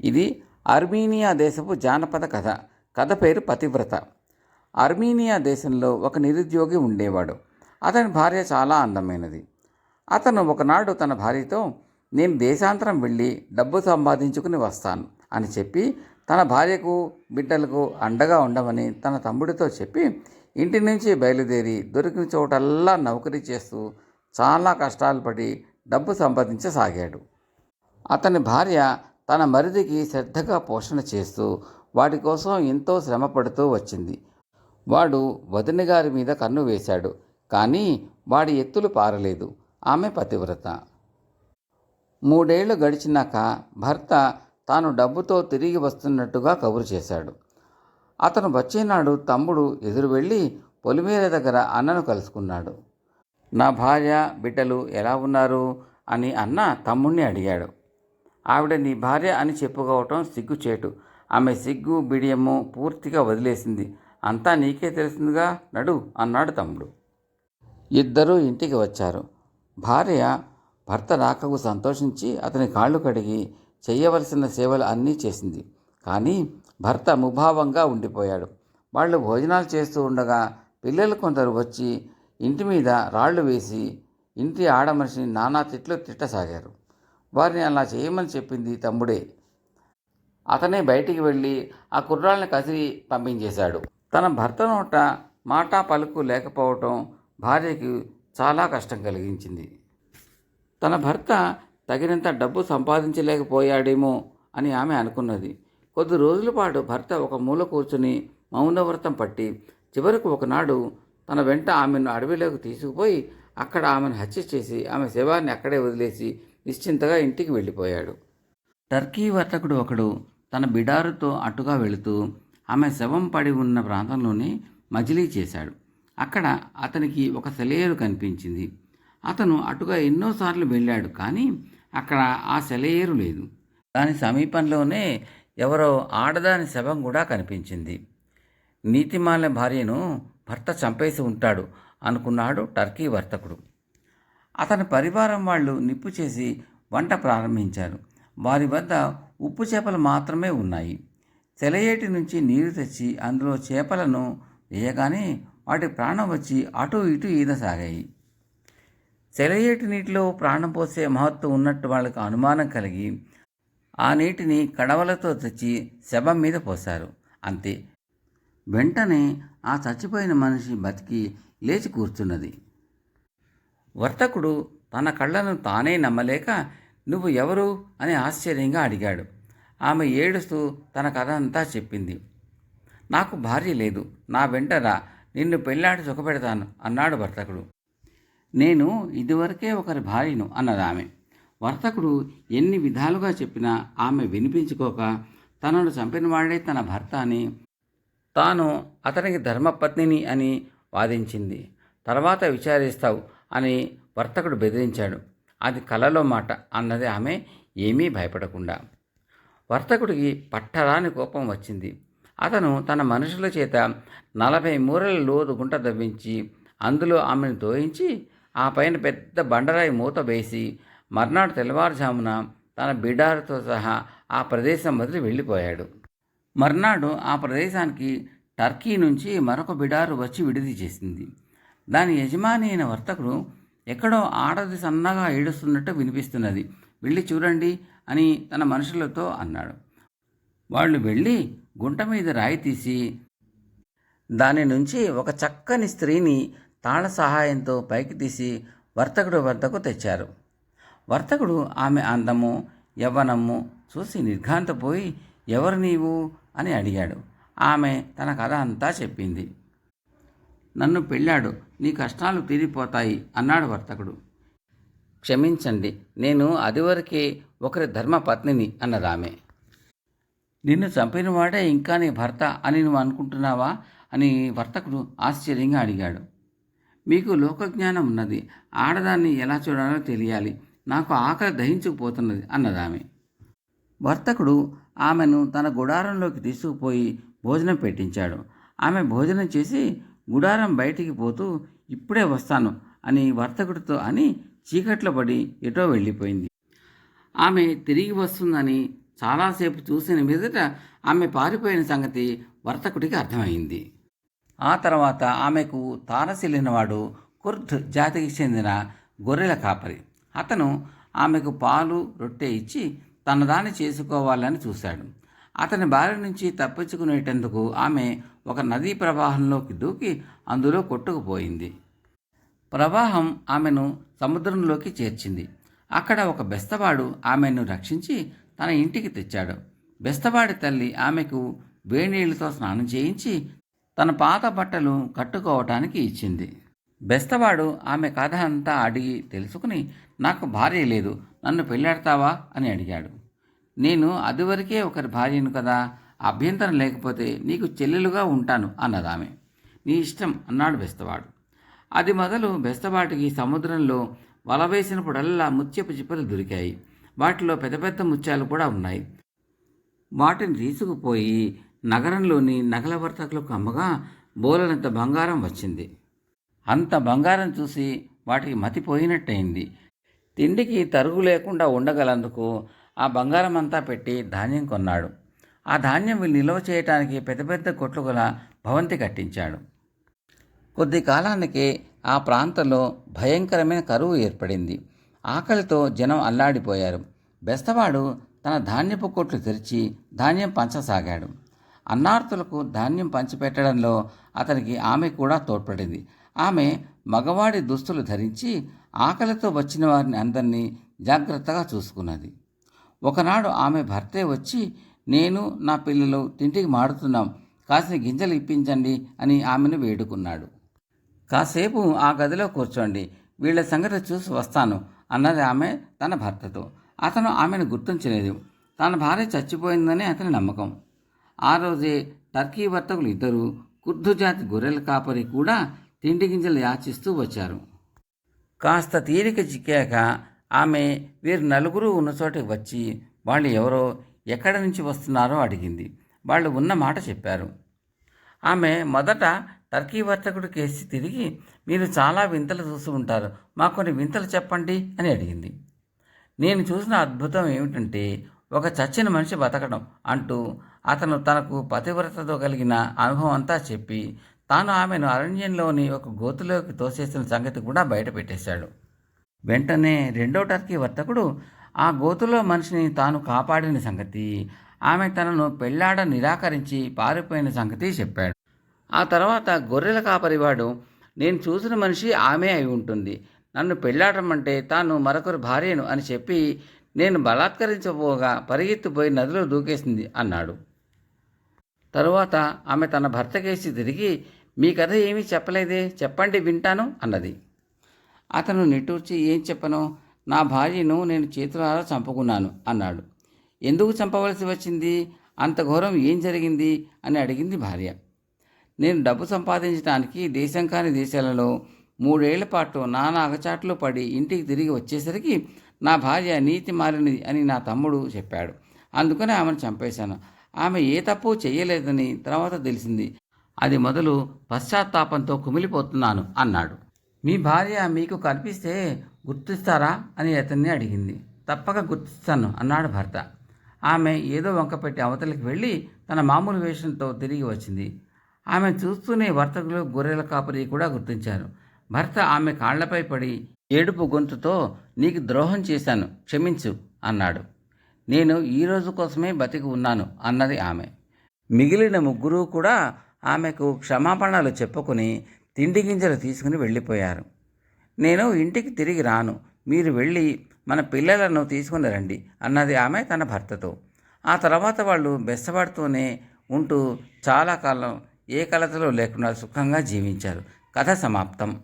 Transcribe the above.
ఇది అర్మీనియా దేశపు జానపద కథ. కథ పేరు పతివ్రత. అర్మీనియా దేశంలో ఒక నిరుద్యోగి ఉండేవాడు. అతని భార్య చాలా అందమైనది. అతను ఒకనాడు తన భార్యతో నేను దేశాంతరం వెళ్ళి డబ్బు సంపాదించుకుని వస్తాను అని చెప్పి తన భార్యకు బిడ్డలకు అండగా ఉండమని తన తమ్ముడితో చెప్పి ఇంటి నుంచి బయలుదేరి దొరికిన చోటల్లా నౌకరీ చేస్తూ చాలా కష్టాలు పడి డబ్బు సంపాదించసాగాడు. అతని భార్య తన మరిదికి శ్రద్ధగా పోషణ చేస్తూ వాటి కోసం ఎంతో శ్రమపడుతూ వచ్చింది. వాడు వదిన గారి మీద కన్ను వేశాడు కానీ వాడి ఎత్తులు పారలేదు. ఆమె పతివ్రత. మూడేళ్ళు గడిచినాక భర్త తాను డబ్బుతో తిరిగి వస్తున్నట్టుగా కబురు చేశాడు. అతను వచ్చేనాడు తమ్ముడు ఎదురు వెళ్ళి పొలిమేర దగ్గర అన్నను కలుసుకున్నాడు. నా భార్య బిడ్డలు ఎలా ఉన్నారు? అని అన్న తమ్ముణ్ణి అడిగాడు. ఆవిడ నీ భార్య అని చెప్పుకోవటం సిగ్గుచేటు. ఆమె సిగ్గు బిడియము పూర్తిగా వదిలేసింది. అంతా నీకే తెలిసిందిగా నడు అన్నాడు తమ్ముడు. ఇద్దరూ ఇంటికి వచ్చారు. భార్య భర్త రాకకు సంతోషించి అతని కాళ్ళు కడిగి చేయవలసిన సేవలు అన్నీ చేసింది. కానీ భర్త ముభావంగా ఉండిపోయాడు. వాళ్ళు భోజనాలు చేస్తూ ఉండగా పిల్లలు కొందరు వచ్చి ఇంటి మీద రాళ్ళు వేసి ఇంటి ఆడమనిషిని నానా తిట్లు తిట్టసాగారు. వారిని అలా చేయమని చెప్పింది తమ్ముడే. అతనే బయటికి వెళ్ళి ఆ కుర్రాళ్ళని కసిరి పంపించేశాడు. తన భర్త నోట మాటా పలుకు లేకపోవటం భార్యకి చాలా కష్టం కలిగించింది. తన భర్త తగినంత డబ్బు సంపాదించలేకపోయాడేమో అని ఆమె అనుకున్నది. కొద్ది రోజుల పాటు భర్త ఒక మూల కూర్చుని మౌనవ్రతం పట్టి చివరకు ఒకనాడు తన వెంట ఆమెను అడవిలోకి తీసుకుపోయి అక్కడ ఆమెను హత్య చేసి ఆమె శవాన్ని అక్కడే వదిలేసి నిశ్చింతగా ఇంటికి వెళ్ళిపోయాడు. టర్కీ వర్తకుడు ఒకడు తన బిడారుతో అటుగా వెళుతూ ఆమె శవం పడి ఉన్న ప్రాంతంలోనే మజిలీ చేశాడు. అక్కడ అతనికి ఒక సెలయేరు కనిపించింది. అతను అటుగా ఎన్నోసార్లు వెళ్ళాడు కానీ అక్కడ ఆ సెలయేరు లేదు. దాని సమీపంలోనే ఎవరో ఆడదాని శవం కూడా కనిపించింది. నీతిమాల భార్యను భర్త చంపేసి ఉంటాడు అనుకున్నాడు టర్కీ వర్తకుడు. అతని పరివారం వాళ్ళు నిప్పు చేసి వంట ప్రారంభించారు. వారి వద్ద ఉప్పు చేపలు మాత్రమే ఉన్నాయి. తెలయేటి నుంచి నీరు తెచ్చి అందులో చేపలను వేయగానే వాటి ప్రాణం వచ్చి అటు ఇటు ఈదసాగాయి. సెలయేటి నీటిలో ప్రాణం పోసే మహత్వం ఉన్నట్టు వాళ్ళకు అనుమానం కలిగి ఆ నీటిని కడవలతో తెచ్చి శవం మీద పోశారు. అంతే. వెంటనే ఆ చచ్చిపోయిన మనిషి బతికి లేచి కూర్చున్నది. వర్తకుడు తన కళ్ళను తానే నమ్మలేక నువ్వు ఎవరు? అని ఆశ్చర్యంగా అడిగాడు. ఆమె ఏడుస్తూ తన కథ అంతా చెప్పింది. నాకు భార్య లేదు. నా వెంటరా నిన్ను పెళ్ళాడి సుఖపెడతాను అన్నాడు వర్తకుడు. నేను ఇదివరకే ఒకరి భార్యను అన్నది ఆమె. వర్తకుడు ఎన్ని విధాలుగా చెప్పినా ఆమె వినిపించుకోక తనను చంపినవాడే తన భర్త అని తాను అతనికి ధర్మపత్నిని అని వాదించింది. తర్వాత విచారిస్తావు. అని వర్తకుడు బెదిరించాడు. అది కలలో మాట అన్నది ఆమె ఏమీ భయపడకుండా. వర్తకుడికి పట్టరాని కోపం వచ్చింది. అతను తన మనుషుల చేత నలభై మూరల లోతు గుంట దవ్వించి అందులో ఆమెను తోయించి ఆ పైన పెద్ద బండరాయి మూత వేసి మర్నాడు తెల్లవారుజామున తన బిడారుతో సహా ఆ ప్రదేశం వదిలి వెళ్ళిపోయాడు. మర్నాడు ఆ ప్రదేశానికి టర్కీ నుంచి మరొక బిడారు వచ్చి విడిది చేసింది. దాని యజమాని అయిన వర్తకుడు ఎక్కడో ఆడది సన్నగా ఏడుస్తున్నట్టు వినిపిస్తున్నది. వెళ్ళి చూడండి అని తన మనుషులతో అన్నాడు. వాళ్ళు వెళ్ళి గుంట మీద రాయి తీసి దాని నుంచి ఒక చక్కని స్త్రీని తాళ సహాయంతో పైకి తీసి వర్తకుడు వద్దకు తెచ్చారు. వర్తకుడు ఆమె అందము యవ్వనము చూసి నిర్ఘాంతపోయి ఎవరు నీవు? అని అడిగాడు. ఆమె తన కథ అంతా చెప్పింది. నన్ను పెళ్ళాడు నీ కష్టాలు తీరిపోతాయి అన్నాడు వర్తకుడు. క్షమించండి నేను అదివరకే ఒకరి ధర్మపత్నిని అన్నదామె. నిన్ను చంపినవాడే ఇంకా నీ భర్త అని నువ్వు అనుకుంటున్నావా అని వర్తకుడు ఆశ్చర్యంగా అడిగాడు. మీకు లోకజ్ఞానం ఉన్నది ఆడదాన్ని ఎలా చూడాలో తెలియాలి నాకు ఆకలి దహించుకుపోతున్నది అన్నదామె. వర్తకుడు ఆమెను తన గుడారంలోకి తీసుకుపోయి భోజనం పెట్టించాడు. ఆమె భోజనం చేసి గుడారం బయటికి పోతూ ఇప్పుడే వస్తాను అని వర్తకుడితో అని చీకట్లో పడి ఎటో వెళ్ళిపోయింది. ఆమె తిరిగి వస్తుందని చాలాసేపు చూసిన మీదట ఆమె పారిపోయిన సంగతి వర్తకుడికి అర్థమైంది. ఆ తర్వాత ఆమెకు తారసిల్లినవాడు కుర్ద్ జాతికి చెందిన గొర్రెల కాపరి. అతను ఆమెకు పాలు రొట్టె ఇచ్చి తనదాన్ని చేసుకోవాలని చూశాడు. అతని బారి నుంచి తప్పించుకునేటందుకు ఆమె ఒక నదీ ప్రవాహంలోకి దూకి అందులో కొట్టుకుపోయింది. ప్రవాహం ఆమెను సముద్రంలోకి చేర్చింది. అక్కడ ఒక బెస్తవాడు ఆమెను రక్షించి తన ఇంటికి తెచ్చాడు. బెస్తవాడి తల్లి ఆమెకు వేణీళ్ళతో స్నానం చేయించి తన పాత బట్టలు కట్టుకోవటానికి ఇచ్చింది. బెస్తవాడు ఆమె కథ అంతా అడిగి తెలుసుకుని నాకు భార్య లేదు నన్ను పెళ్ళాడతావా? అని అడిగాడు. నేను అదివరకే ఒకరి భార్యను కదా అభ్యంతరం లేకపోతే నీకు చెల్లెలుగా ఉంటాను అన్నదామె నీ ఇష్టం అన్నాడు బెస్తవాడు. అది మొదలు బెస్తవాటికి సముద్రంలో వల వేసినప్పుడల్లా ముత్యపు చిప్పలు దొరికాయి. వాటిలో పెద్ద పెద్ద ముత్యాలు కూడా ఉన్నాయి. వాటిని తీసుకుపోయి నగరంలోని నగల వర్తకులకు అమ్మగా బోలనంత బంగారం వచ్చింది. అంత బంగారం చూసి వాటికి మతిపోయినట్టయింది తిండికి తరుగు లేకుండా ఉండగలందుకు ఆ బంగారం అంతా పెట్టి ధాన్యం కొన్నాడు. ఆ ధాన్యం నిల్వ చేయటానికి పెద్ద పెద్ద కొట్లు గల భవంతి కట్టించాడు. కొద్ది కాలానికి ఆ ప్రాంతంలో భయంకరమైన కరువు ఏర్పడింది. ఆకలితో జనం అల్లాడిపోయారు. బెస్తవాడు తన ధాన్యపు కొట్లు తెరిచి ధాన్యం పంచసాగాడు. అన్నార్తులకు ధాన్యం పంచిపెట్టడంలో అతనికి ఆమె కూడా తోడ్పడింది. ఆమె మగవాడి దుస్తులు ధరించి ఆకలితో వచ్చిన వారిని అందరినీ జాగ్రత్తగా చూసుకున్నది. ఒకనాడు ఆమె భర్తే వచ్చి నేను నా పిల్లలు తింటికి మాడుతున్నాం. కాసిన గింజలు ఇప్పించండి అని ఆమెను వేడుకున్నాడు. కాసేపు ఆ గదిలో కూర్చోండి. వీళ్ళ సంగతి చూసి వస్తాను అన్నది ఆమె తన భర్తతో. అతను ఆమెను గుర్తించలేదు. తన భార్య చచ్చిపోయిందని అతని నమ్మకం. ఆ రోజే టర్కీ వర్తకులు ఇద్దరు కుర్దు జాతి గొర్రెల కాపరి కూడా తిండి గింజలు యాచిస్తూ వచ్చారు. కాస్త తీరిక చిక్కాక ఆమె వీరు నలుగురు ఉన్న చోటికి వచ్చి వాళ్ళు ఎవరో ఎక్కడి నుంచి వస్తున్నారో అడిగింది. వాళ్ళు ఉన్న మాట చెప్పారు. ఆమె మొదట టర్కీ వర్తకుడు కేసి తిరిగి మీరు చాలా వింతలు చూస్తూ ఉంటారు మా కొన్ని వింతలు చెప్పండి అని అడిగింది. నేను చూసిన అద్భుతం ఏమిటంటే ఒక చచ్చిన మనిషి బతకడం అంటూ అతను తనకు పతివ్రతతో కలిగిన అనుభవం అంతా చెప్పి తాను ఆమెను అరణ్యంలోని ఒక గోతులోకి తోసేసిన సంగతి కూడా బయటపెట్టేశాడు వెంటనే రెండో టర్కీ వర్తకుడు ఆ గోతులో మనిషిని తాను కాపాడిన సంగతి ఆమె తనను పెళ్ళాడ నిరాకరించి పారిపోయిన సంగతి చెప్పాడు. ఆ తర్వాత గొర్రెల కాపరివాడు నేను చూసిన మనిషి ఆమె అయి ఉంటుంది. నన్ను పెళ్ళాడమంటే తాను మరొకరు భార్యను అని చెప్పి నేను బలాత్కరించబోగా పరిగెత్తిపోయి నదిలో దూకేసింది అన్నాడు. తరువాత ఆమె తన భర్తకేసి తిరిగి మీ కథ ఏమీ చెప్పలేదే చెప్పండి వింటాను అన్నది. అతను నిట్టూర్చి ఏం చెప్పను? నా భార్యను నేను చేతులారా చంపుకున్నాను అన్నాడు. ఎందుకు చంపవలసి వచ్చింది? అంత ఘోరం ఏం జరిగింది? అని అడిగింది భార్య. నేను డబ్బు సంపాదించడానికి దేశం కాని దేశాలలో మూడేళ్ళ పాటు నానా అగచాట్లు పడి ఇంటికి తిరిగి వచ్చేసరికి నా భార్య నీతి మారినది అని నా తమ్ముడు చెప్పాడు. అందుకని ఆమెను చంపేశాను. ఆమె ఏ తప్పు చేయలేదని తర్వాత తెలిసింది. అది మొదలు పశ్చాత్తాపంతో కుమిలిపోతున్నాను అన్నాడు. మీ భార్య మీకు కనిపిస్తే గుర్తిస్తారా అని అతన్ని అడిగింది. తప్పక గుర్తిస్తాను అన్నాడు భర్త. ఆమె ఏదో వంకపెట్టి అవతలికి వెళ్ళి తన మామూలు వేషంతో తిరిగి వచ్చింది. ఆమె చూస్తూనే వర్తకులు గొర్రెల కాపరి కూడా గుర్తించారు. భర్త ఆమె కాళ్ళపై పడి ఏడుపు గొంతుతో నీకు ద్రోహం చేశాను క్షమించు అన్నాడు. నేను ఈ రోజు కోసమే బతికి ఉన్నాను అన్నది ఆమె. మిగిలిన ముగ్గురు కూడా ఆమెకు క్షమాపణలు చెప్పుకుని తిండి గింజలు తీసుకుని వెళ్ళిపోయారు. నేను ఇంటికి తిరిగి రాను. మీరు వెళ్ళి మన పిల్లలను తీసుకుని రండి అన్నది ఆమె తన భర్తతో. ఆ తర్వాత వాళ్ళు బెస్తవాడుతూనే ఉంటూ చాలా కాలం ఏ కలతలో లేకుండా సుఖంగా జీవించారు. కథ సమాప్తం.